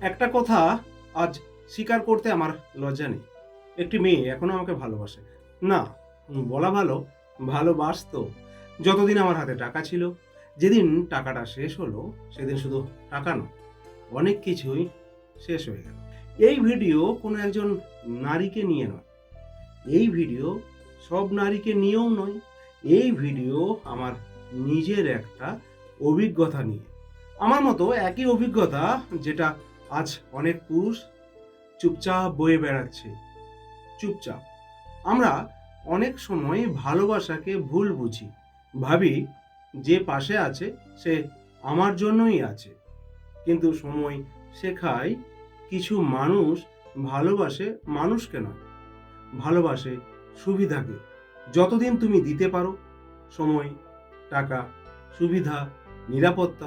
একটা কথা আজ স্বীকার করতে আমার লজ্জা নেই। একটি মেয়ে এখনও আমাকে ভালোবাসে। না, বলা ভালো, ভালোবাসতো। যতদিন আমার হাতে টাকা ছিল, যেদিন টাকাটা শেষ হলো, সেদিন শুধু টাকা নয়, অনেক কিছুই শেষ হয়ে গেল। এই ভিডিও কোনো একজন নারীকে নিয়ে নয়। এই ভিডিও সব নারীকে নিয়েও নয়। এই ভিডিও আমার নিজের একটা অভিজ্ঞতা নিয়ে। আমার মতো একই অভিজ্ঞতা যেটা আজ অনেক পুরুষ চুপচাপ বয়ে বেড়াচ্ছে। চুপচাপ। আমরা অনেক সময় ভালোবাসাকে ভুল বুঝি। ভাবি, যে পাশে আছে, সে আমার জন্যই আছে। কিন্তু সময় শেখায় কিছু মানুষ ভালোবাসে মানুষকে নয়। ভালোবাসে সুবিধাকে। যতদিন তুমি দিতে পারো, সময়, টাকা, সুবিধা, নিরাপত্তা,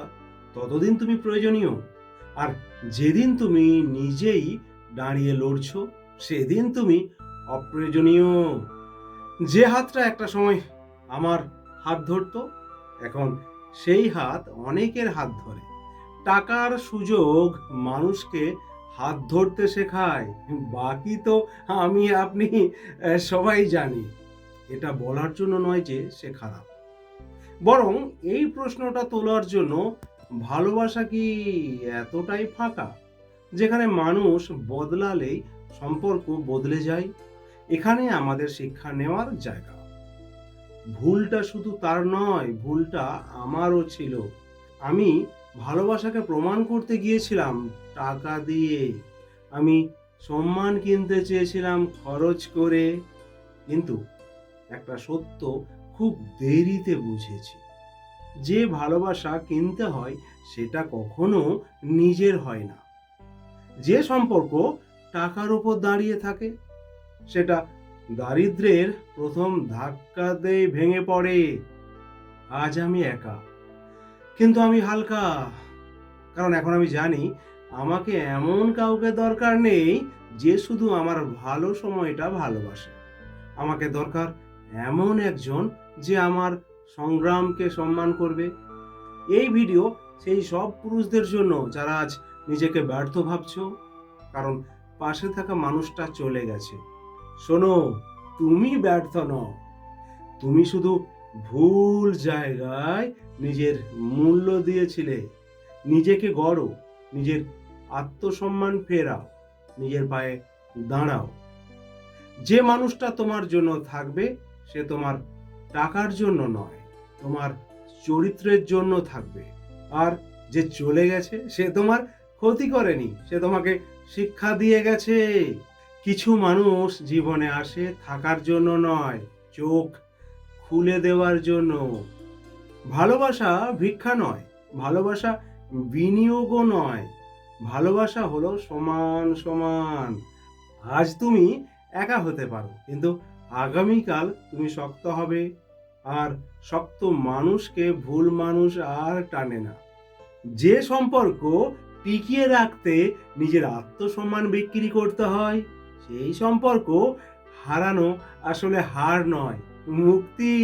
ততদিন তুমি প্রয়োজনীয়। আর যেদিন তুমি নিজেই দাঁড়িয়ে লড়ছো, সেদিন তুমি অপ্রয়োজনীয়। যে হাতটা একটা সময় আমার হাত ধরতো, এখন সেই হাত অনেকের হাত ধরে। টাকার সুযোগ মানুষকে হাত ধরতে শেখায়, বাকি তো আমি, আপনি সবাই জানি। এটা বলার জন্য নয় যে সে খারাপ। বরং এই প্রশ্নটা তোলার জন্য ভালোবাসা কি এতটাই ফাঁকা? যেখানে মানুষ বদলালেই সম্পর্ক বদলে যায়, এখানে আমাদের শিক্ষা নেওয়ার জায়গা। ভুলটা শুধু তার নয়, ভুলটা আমারও ছিল। আমি ভালোবাসাকে প্রমাণ করতে গিয়েছিলাম টাকা দিয়ে। আমি সম্মান কিনতে চেয়েছিলাম খরচ করে। কিন্তু একটা সত্য খুব দেরিতে বুঝেছি। যে ভালোবাসা কিনতে হয়, সেটা কখনো নিজের হয় না। যে সম্পর্ক টাকার উপর দাঁড়িয়ে থাকে, সেটা দারিদ্রের প্রথম ধাক্কাতেই ভেঙে পড়ে। আজ আমি একা, কিন্তু আমি হালকা, কারণ এখন আমি জানি আমাকে এমন কাউকে দরকার নেই যে শুধু আমার ভালো সময়টা ভালোবাসে। আমাকে দরকার এমন একজন যে আমার সংগ্রামকে সম্মান করবে। এই ভিডিও সেই সব পুরুষদের জন্য যারা আজ নিজেকে ব্যর্থ ভাবছ, কারণ পাশে থাকা মানুষটা চলে গেছে। শোনো, তুমি ব্যর্থ নও। তুমি শুধু ভুল জায়গায় নিজের মূল্য দিয়েছিলে। নিজেকে গড়ো, নিজের আত্মসম্মান ফেরাও, নিজের পায়ে দাঁড়াও। যে মানুষটা তোমার জন্য থাকবে, সে তোমার টাকার জন্য নয়। তোমার চরিত্রের জন্য থাকবে। আর যে চলে গেছে, সে তোমার ক্ষতি করেনি, সে তোমাকে শিক্ষা দিয়ে গেছে। কিছু মানুষ জীবনে আসে থাকার জন্য নয়, চোখ খুলে দেওয়ার জন্য। ভালোবাসা ভিক্ষা নয়, ভালোবাসা বিনিয়োগও নয়, ভালোবাসা হলো সমান সমান। আজ তুমি একা হতে পারো, কিন্তু আগামীকাল তুমি শক্ত হবে। আর শক্ত মানুষকে ভুল মানুষ আর টানে না। যে সম্পর্ক টিকিয়ে রাখতে নিজের আত্মসম্মান বিক্রি করতে হয়, সেই সম্পর্ক হারানো আসলে হার নয়, মুক্তি।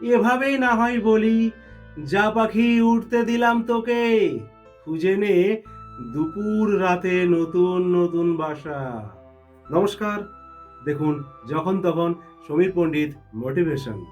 এভাবেই না হয় বলি, যা পাখি উঠতে দিলাম তোকে, খুঁজে নে দুপুর রাতে নতুন নতুন বাসা। নমস্কার, দেখুন যখন তখন সমীর পণ্ডিত মোটিভেশন।